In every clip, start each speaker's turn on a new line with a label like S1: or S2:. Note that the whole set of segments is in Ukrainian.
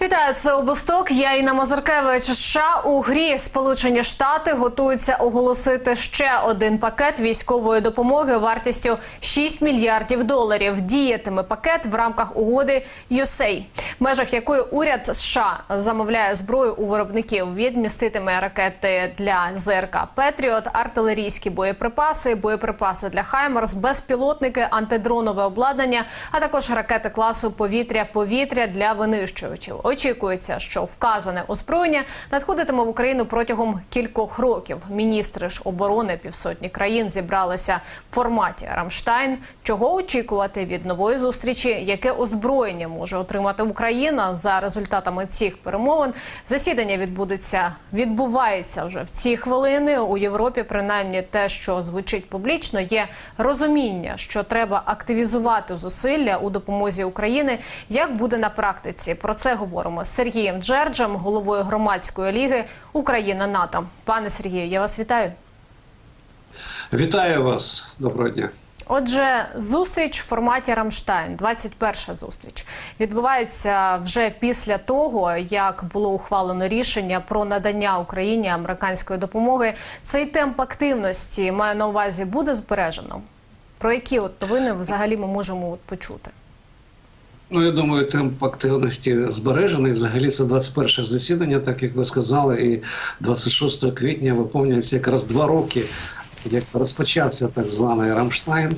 S1: Вітаю, це обосток. Я Інна Мазуркевич. США у грі Сполучені Штати готуються оголосити ще один пакет військової допомоги вартістю 6 мільярдів доларів. Діятиме пакет в рамках угоди USAID, в межах якої уряд США замовляє зброю у виробників. Відміститиме ракети для ЗРК Петріот, артилерійські боєприпаси, боєприпаси для Хаймерс, безпілотники, антидронове обладнання, а також ракети класу повітря-повітря для винищувачів. Очікується, що вказане озброєння надходитиме в Україну протягом кількох років. Міністри ж оборони півсотні країн зібралися в форматі Рамштайн. Чого очікувати від нової зустрічі? Яке озброєння може отримати Україна за результатами цих перемовин? Засідання відбудеться відбувається вже в ці хвилини у Європі. Принаймні, те, що звучить публічно, є розуміння, що треба активізувати зусилля у допомозі України. Як буде на практиці? Про це говоримо з Сергієм Джерджем, головою громадської ліги Україна НАТО. Пане Сергію, я вас вітаю.
S2: Вітаю вас, доброго дня.
S1: Отже, зустріч в форматі Рамштайн, 21 зустріч, відбувається вже після того, як було ухвалено рішення про надання Україні американської допомоги. Цей темп активності маю на увазі буде збережено. Про які от новини взагалі ми можемо от почути?
S2: Ну, я думаю, темп активності збережений. Взагалі, це 21 засідання, так як ви сказали, і 26 квітня виповнюється якраз два роки, як розпочався так званий Рамштайн.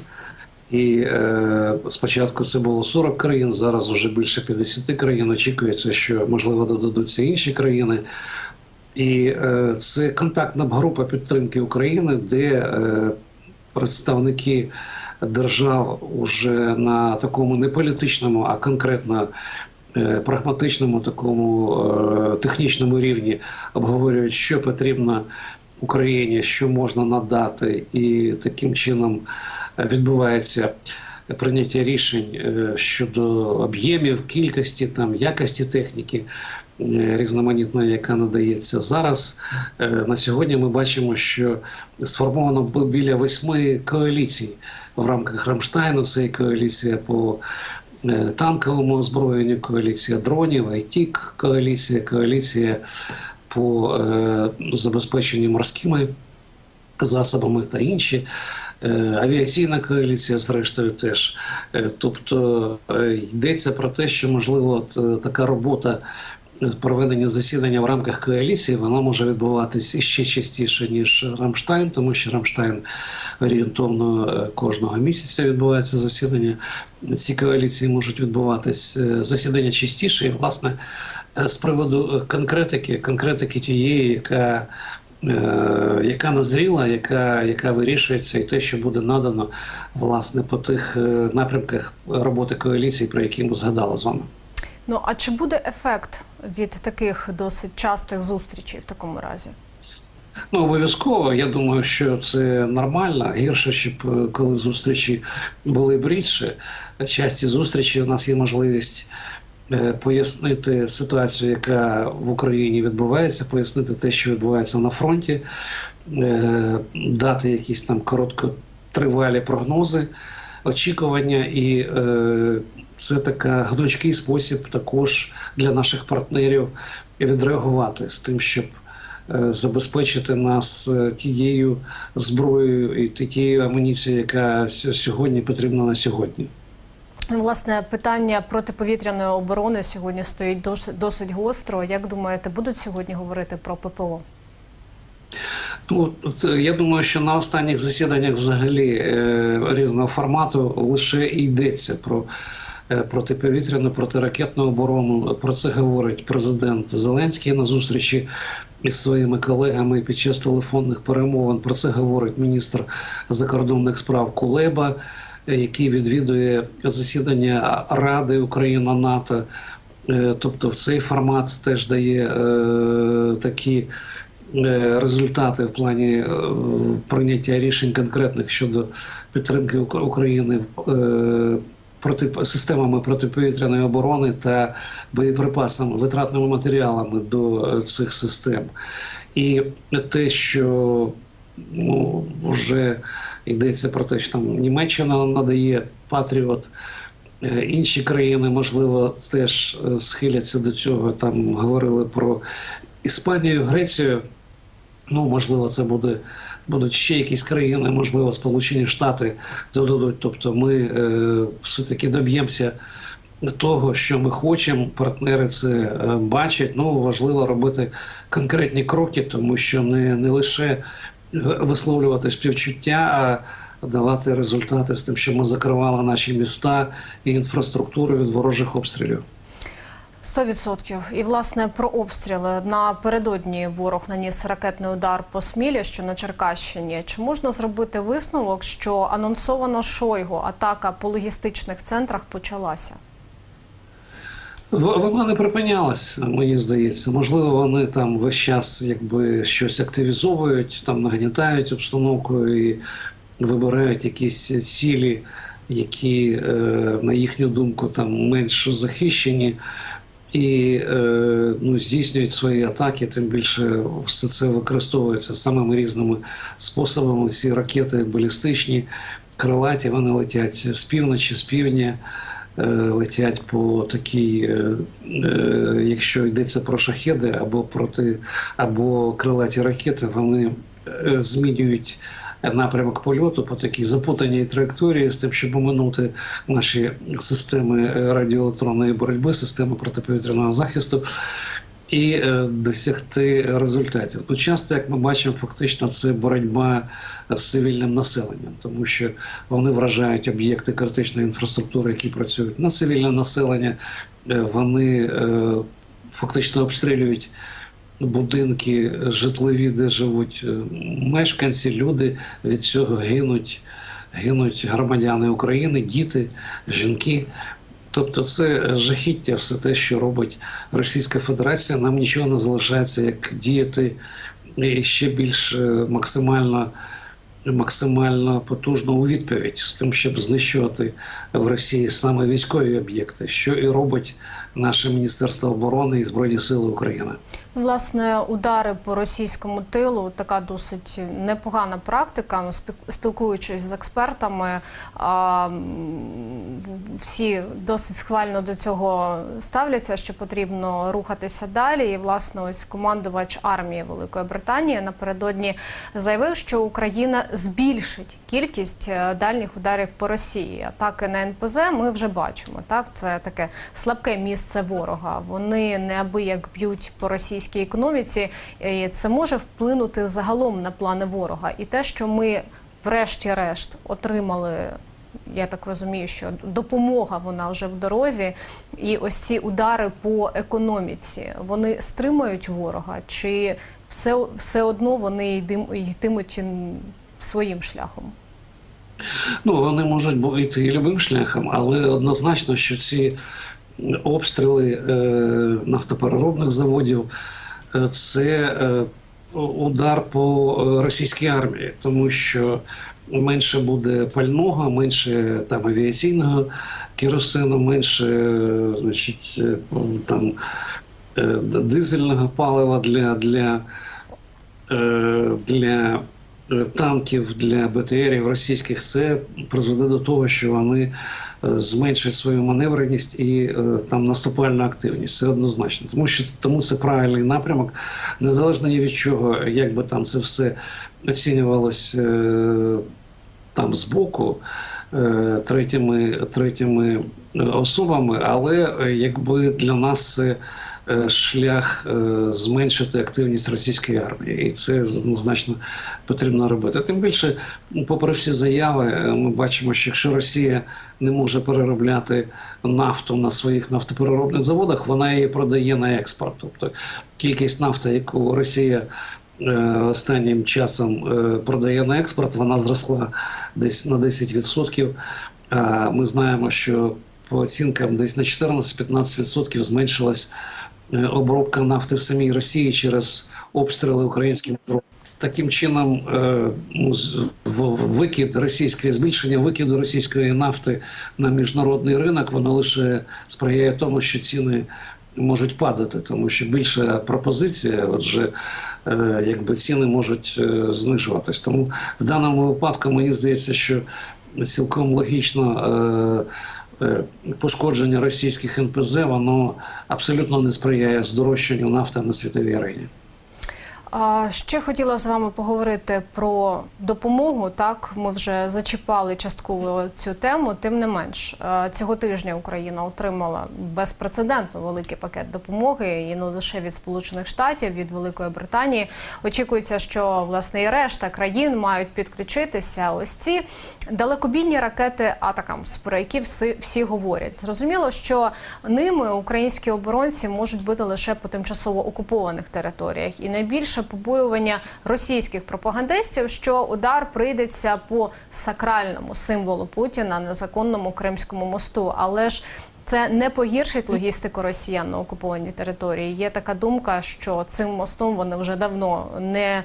S2: І е, спочатку це було 40 країн, зараз вже більше 50 країн. Очікується, що можливо додадуться інші країни. І е, це контактна група підтримки України, де е, представники держав уже на такому не політичному, а конкретно е, прагматичному, такому е, технічному рівні обговорюють, що потрібно Україні, що можна надати, і таким чином відбувається. Прийняття рішень е, щодо об'ємів, кількості там якості техніки різноманітної, яка надається зараз. Е, На сьогодні ми бачимо, що сформовано біля восьми коаліцій в рамках Рамштайну. Це і коаліція по е, танковому озброєнню, коаліція дронів, АйТІК, коаліція, коаліція по е, забезпеченню морськими засобами та інші. Авіаційна коаліція, зрештою, теж. Тобто йдеться про те, що можливо от, така робота проведення засідання в рамках коаліції, вона може відбуватись іще частіше, ніж Рамштайн, тому що Рамштайн орієнтовно е, кожного місяця відбувається засідання. Ці коаліції можуть відбуватись е, засідання частіше, і власне е, з приводу конкретики, конкретики тієї, яка яка назріла, яка, яка вирішується, і те, що буде надано власне по тих напрямках роботи коаліції, про які ми згадали з вами.
S1: Ну а чи буде ефект від таких досить частих зустрічей в такому разі?
S2: Ну, обов'язково. Я думаю, що це нормально. Гірше, щоб е, коли зустрічі були б рідше. Часті зустрічі у нас є можливість е, пояснити ситуацію, яка в Україні відбувається, пояснити те, що відбувається на фронті, е, дати якісь там короткотривалі прогнози, очікування, і е, це така гнучкий спосіб також для наших партнерів відреагувати з тим, щоб е, забезпечити нас е, тією зброєю і тією амуніцією, яка сьогодні потрібна на сьогодні.
S1: Власне, питання протиповітряної оборони сьогодні стоїть досить гостро. Як думаєте, будуть сьогодні говорити про ППО?
S2: Ну, е, я думаю, що на останніх засіданнях взагалі е, різного формату лише йдеться про е, протиповітряну, протиракетну оборону. Про це говорить президент Зеленський на зустрічі із своїми колегами під час телефонних перемовин. Про це говорить міністр закордонних справ Кулеба, який відвідує засідання Ради Україна НАТО. Тобто, в цей формат теж дає е, такі результати в плані е, прийняття рішень конкретних щодо підтримки України е, проти системами протиповітряної оборони та боєприпасами, витратними матеріалами до е, цих систем. І те, що ну, вже йдеться про те, що там Німеччина надає Патріот Е, Інші країни, можливо, теж е, схиляться до цього. Там говорили про Іспанію, Грецію. Ну, можливо, це буде будуть ще якісь країни, можливо, Сполучені Штати додадуть. Тобто, ми е, все-таки доб'ємося того, що ми хочемо. Партнери це е, бачать. Ну важливо робити конкретні кроки, тому що не, не лише висловлювати співчуття, а давати результати з тим, що ми закривали наші міста і інфраструктуру від ворожих обстрілів.
S1: 100%. І власне про обстріли напередодні ворог наніс ракетний удар по Смілі, що на Черкащині. Чи можна зробити висновок, що анонсована Шойгу атака по логістичних центрах почалася?
S2: Вона не припинялась, мені здається. Можливо, вони там весь час якби щось активізовують, там нагнітають обстановку і вибирають якісь цілі, які, е, на їхню думку, там менш захищені. І е, ну, здійснюють свої атаки, тим більше все це використовується самими різними способами. Ці ракети балістичні, крилаті, вони летять з півночі, з півдня, е, летять по такій, е, якщо йдеться про шахеди або проти, або крилаті ракети, вони змінюють напрямок польоту по такій запутаній траєкторії з тим, щоб оминути наші системи е, радіоелектронної боротьби, системи протиповітряного захисту. І е, досягти результатів. Ну, часто, як ми бачимо, фактично це боротьба з цивільним населенням, тому що вони вражають об'єкти критичної інфраструктури, які працюють на цивільне населення. Е, Вони фактично обстрілюють будинки житлові, де живуть е, мешканці, люди від цього гинуть, гинуть громадяни України, діти, жінки. Тобто це жахіття, все те, що робить Російська Федерація. Нам нічого не залишається, як діяти ще більш е, максимально, максимально потужно у відповідь з тим, щоб знищувати в Росії саме військові об'єкти, що і робить наше Міністерство оборони і Збройні Сили України.
S1: Власне, удари по російському тилу така досить непогана практика. Спі- Спілкуючись з експертами, всі досить схвально до цього ставляться, що потрібно рухатися далі. І власне, ось командувач армії Великої Британії напередодні заявив, що Україна збільшить кількість е, дальніх ударів по Росії. Атаки на НПЗ ми вже бачимо. Так, це таке слабке місце ворога. Вони неабияк б'ють по російській економіці. Це може вплинути загалом на плани ворога. І те, що ми, врешті-решт, отримали. Я так розумію, що допомога вона вже в дорозі, і ось ці удари по економіці вони стримують ворога, чи все, все одно вони йтимуть своїм шляхом?
S2: Ну, вони можуть йти любим шляхом, але однозначно, що ці обстріли е, нафтопереробних заводів. Е, це е, удар по російській армії, тому що менше буде пального, менше там авіаційного керосину, менше, значить, там дизельного палива для, для, для танків для БТРів російських, це призведе до того, що вони зменшать свою маневреність і е, там наступальну активність. Це однозначно. Тому що тому це правильний напрямок, незалежно ні від чого, як би там це все оцінювалось е, там збоку. е, Третіми, третіми особами, але якби для нас це шлях е, зменшити активність російської армії, і це однозначно потрібно робити. Тим більше, попри всі заяви, е, ми бачимо, що якщо Росія не може переробляти нафту на своїх нафтопереробних заводах, вона її продає на експорт. Тобто кількість нафти, яку Росія е, останнім часом е, продає на експорт, вона зросла десь на 10%. А Ми знаємо, що по оцінкам десь на 14-15% зменшилась е, обробка нафти в самій Росії через обстріли українським дронами. Таким чином, е, ну, викид російської збільшення викиду російської нафти на міжнародний ринок воно лише сприяє тому, що ціни можуть падати, тому що більша пропозиція, отже, е, якби ціни можуть е, знижуватись. Тому в даному випадку мені здається, що цілком логічно. Е, Пошкодження російських НПЗ воно абсолютно не сприяє здорожчанню нафти на світовій арені.
S1: Ще хотіла з вами поговорити про допомогу. Так, ми вже зачіпали частково цю тему. Тим не менш, цього тижня Україна отримала безпрецедентно великий пакет допомоги, і не лише від Сполучених Штатів, від Великої Британії. Очікується, що власне і решта країн мають підключитися. Ось ці далекобійні ракети Атакамс, про які всі, всі говорять. Зрозуміло, що ними українські оборонці можуть бити лише по тимчасово окупованих територіях, і найбільше побоювання російських пропагандистів, що удар прийдеться по сакральному символу Путіна незаконному Кримському мосту, але ж це не погіршить логістику росіян на окупованій території. Є така думка, що цим мостом вони вже давно не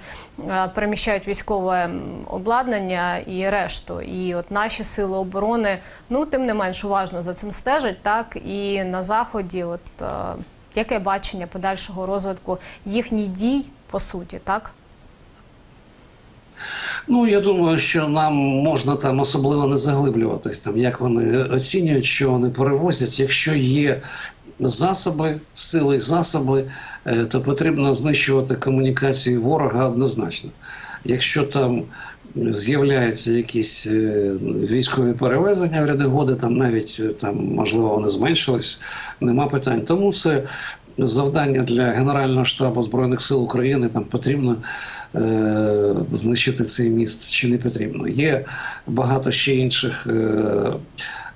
S1: е, переміщають військове обладнання і решту. І от наші сили оборони, ну тим не менш уважно за цим стежать. Так і на заході, от е, яке бачення подальшого розвитку їхніх дій по суті, так.
S2: Ну я думаю, що нам можна там особливо не заглиблюватись, там як вони оцінюють, що вони перевозять. Якщо є засоби, сили і засоби, е, то потрібно знищувати комунікації ворога однозначно. Якщо там з'являються якісь е, військові перевезення в ряди годи, там навіть е, там можливо вони зменшились, нема питань. Тому це завдання для Генерального штабу Збройних сил України. Там потрібно е, знищити цей міст чи не потрібно. Є багато ще інших е,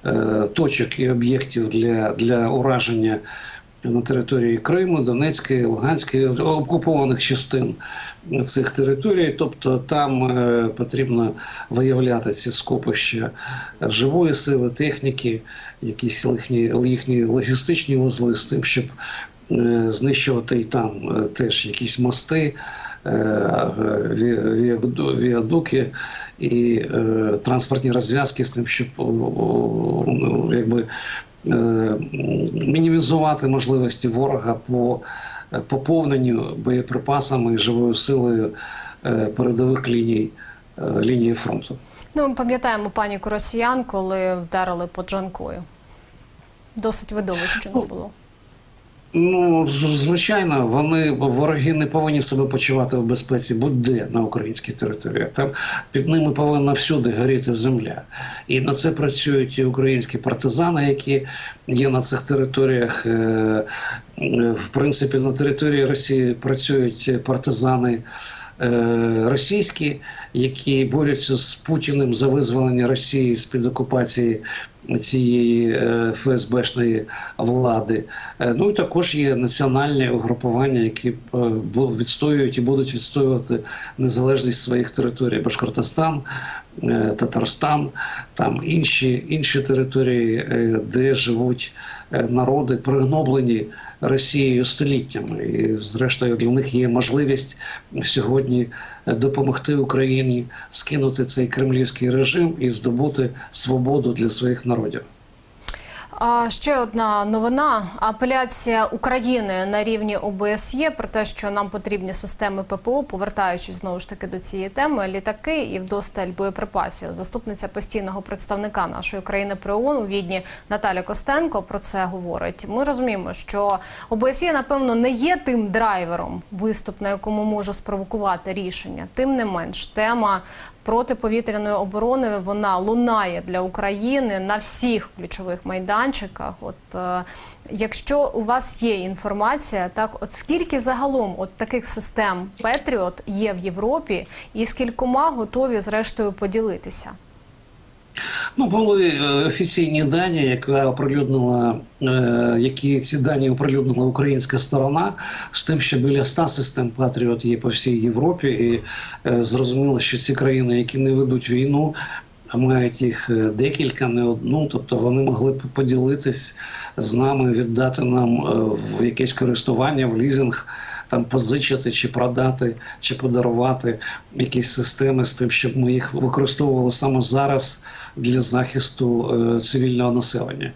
S2: е, точок і об'єктів для, для ураження на території Криму, Донецької, Луганської окупованих частин цих територій. Тобто там е, потрібно виявляти ці скопища живої сили, техніки, якісь їхні, їхні логістичні вузли з тим, щоб знищувати і там е, теж якісь мости, е, ві- віаду- віадуки і е, транспортні розв'язки з тим, щоб ну, якби е, мінімізувати можливості ворога по е, поповненню боєприпасами і живою силою е, передових ліній, е, лінії фронту.
S1: Ну, ми пам'ятаємо паніку росіян, коли вдарили по Джанкою. Досить видовищено було.
S2: Ну, звичайно, вони вороги не повинні себе почувати в безпеці будь-де на українській території. Там під ними повинна всюди горіти земля. І на це працюють і українські партизани, які є на цих територіях. Е, В принципі, на території Росії працюють партизани. е, Російські, які борються з Путіним за визволення Росії з під окупації цієї е, ФСБшної влади. Е, Ну і також є національні угрупування, які е, відстоюють і будуть відстоювати незалежність своїх територій. Башкортостан, Татарстан, там інші, інші території, де живуть народи, пригноблені Росією століттями. І, зрештою, для них є можливість сьогодні допомогти Україні скинути цей кремлівський режим і здобути свободу для своїх народів.
S1: Ще одна новина: апеляція України на рівні ОБСЄ про те, що нам потрібні системи ППО, повертаючись знову ж таки до цієї теми, літаки і вдосталь боєприпасів. Заступниця постійного представника нашої країни при ООН у Відні Наталя Костенко про це говорить. Ми розуміємо, що ОБСЄ, напевно, не є тим драйвером, виступ на якому може спровокувати рішення. Тим не менш, тема протиповітряної оборони вона лунає для України на всіх ключових майданчиках. От е, якщо у вас є інформація, так от скільки загалом от таких систем Петріот є в Європі, і скількома готові зрештою поділитися?
S2: Ну, були е, офіційні дані, яка оприлюднила, е, які ці дані оприлюднила українська сторона, з тим, що біля 100 систем Патріот є по всій Європі, і е, зрозуміло, що ці країни, які не ведуть війну, мають їх декілька, не одну. Тобто вони могли б поділитись з нами, віддати нам в якесь користування, в лізинг. Там позичити чи продати, чи подарувати якісь системи з тим, щоб ми їх використовували саме зараз для захисту е, цивільного населення.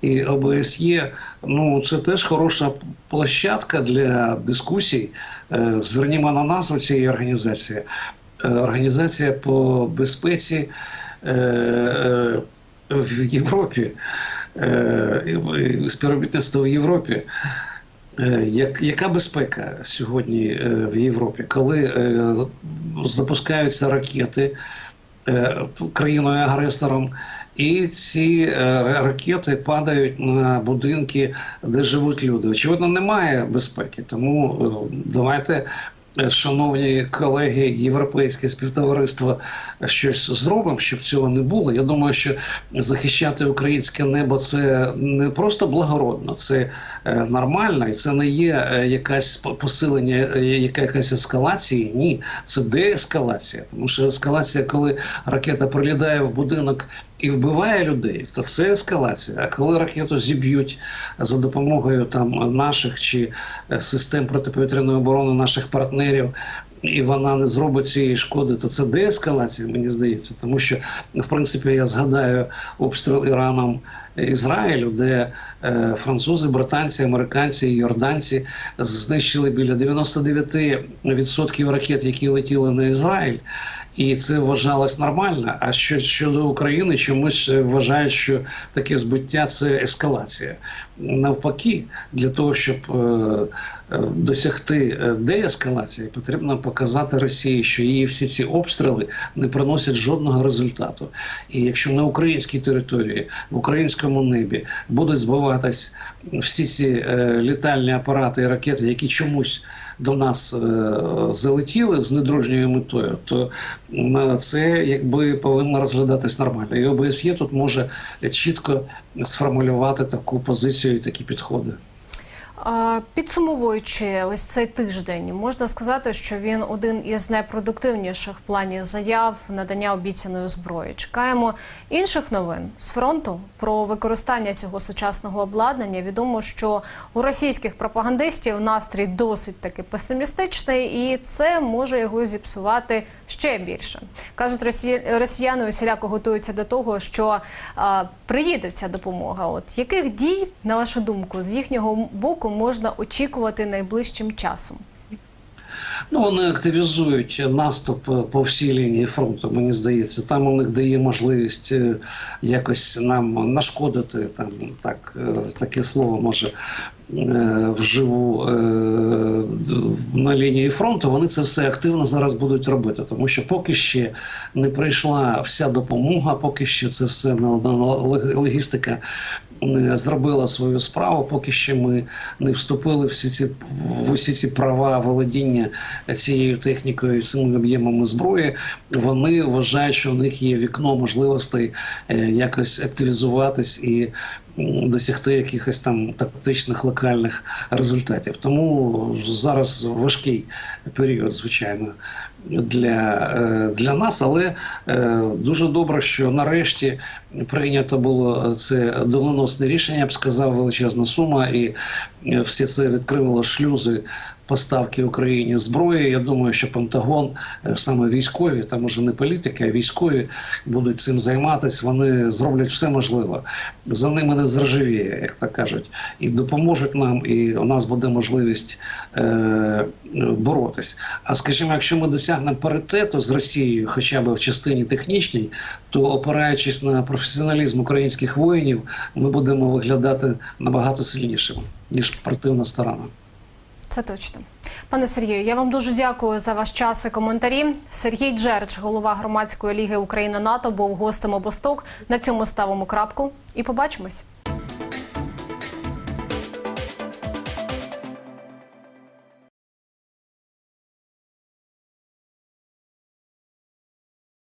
S2: І ОБСЄ, ну це теж хороша площадка для дискусій. Е, звернімо на назву цієї організації. Е, Організація по безпеці в Європі, співробітництво в Європі. Е, Як, яка безпека сьогодні е, в Європі, коли е, запускаються ракети країною-агресором, і ці ракети падають на будинки, де живуть люди? Очевидно, немає безпеки. Тому давайте. Е, Шановні колеги, європейське співтовариство щось зробимо, щоб цього не було. Я думаю, що захищати українське небо це не просто благородно, це е, нормально, і це не є е, якась посилення, е, яка якась ескалації. Ні, це деескалація. Тому що ескалація, коли ракета прилітає в будинок і вбиває людей, то це ескалація. А коли ракету зіб'ють за допомогою там наших чи е, систем протиповітряної оборони наших партнерів. І вона не зробить цієї шкоди, то це деескалація, мені здається. Тому що, в принципі, я згадаю обстріл Іраном Ізраїлю, де е, французи, британці, американці і йорданці знищили біля 99% ракет, які летіли на Ізраїль. І це вважалось нормально. А що щодо України, чомусь вважають, що таке збиття це ескалація. Навпаки, для того, щоб е, е, досягти е, деескалації, потрібно показати Росії, що її всі ці обстріли не приносять жодного результату. І якщо на українській території, в українському небі будуть збиватись всі ці е, літальні апарати і ракети, які чомусь до нас е, залетіли з недружньою метою, то це якби повинно розглядатись нормально. І ОБСЄ тут може чітко сформулювати таку позицію і такі підходи.
S1: Підсумовуючи ось цей тиждень, можна сказати, що він один із найпродуктивніших в плані заяв надання обіцяної зброї. Чекаємо інших новин з фронту про використання цього сучасного обладнання. Відомо, що у російських пропагандистів настрій досить таки песимістичний, і це може його зіпсувати ще більше. кажуть, росі... росіяни усіляко готуються до того, що а, приїде ця допомога. От яких дій, на вашу думку, з їхнього боку можна очікувати найближчим часом?
S2: Ну, вони активізують наступ е, по всій лінії фронту. Мені здається, там у них дає можливість е, якось нам нашкодити. Там так е, таке слово може вживу е, на лінії фронту. Вони це все активно зараз будуть робити, тому що поки ще не прийшла вся допомога, поки що це все логістика не зробила свою справу, поки ще ми не вступили всі ці в усі ці права володіння цією технікою, цими об'ємами зброї. Вони вважають, що у них є вікно можливостей е, якось активізуватись і досягти якихось там тактичних локальних результатів. Тому зараз важкий період, звичайно. Для, е, для нас, але е, дуже добре, що нарешті прийнято було це доленосне рішення, я б сказав, величезна сума, і е, все це відкривало шлюзи поставки Україні зброї. Я думаю, що Пентагон, е, саме військові, там уже не політики, а військові будуть цим займатися. Вони зроблять все можливе. За ними не зрожевіє, як то кажуть, і допоможуть нам, і у нас буде можливість е, боротись. А скажімо, якщо ми досягнемо паритету з Росією, хоча б в частині технічній, то опираючись на професіоналізм українських воїнів, ми будемо виглядати набагато сильнішими ніж противна сторона.
S1: Це точно. Пане Сергію, я вам дуже дякую за ваш час і коментарі. Сергій Джерч, голова громадської ліги Україна НАТО, був гостем обосток. На цьому ставимо крапку і побачимось.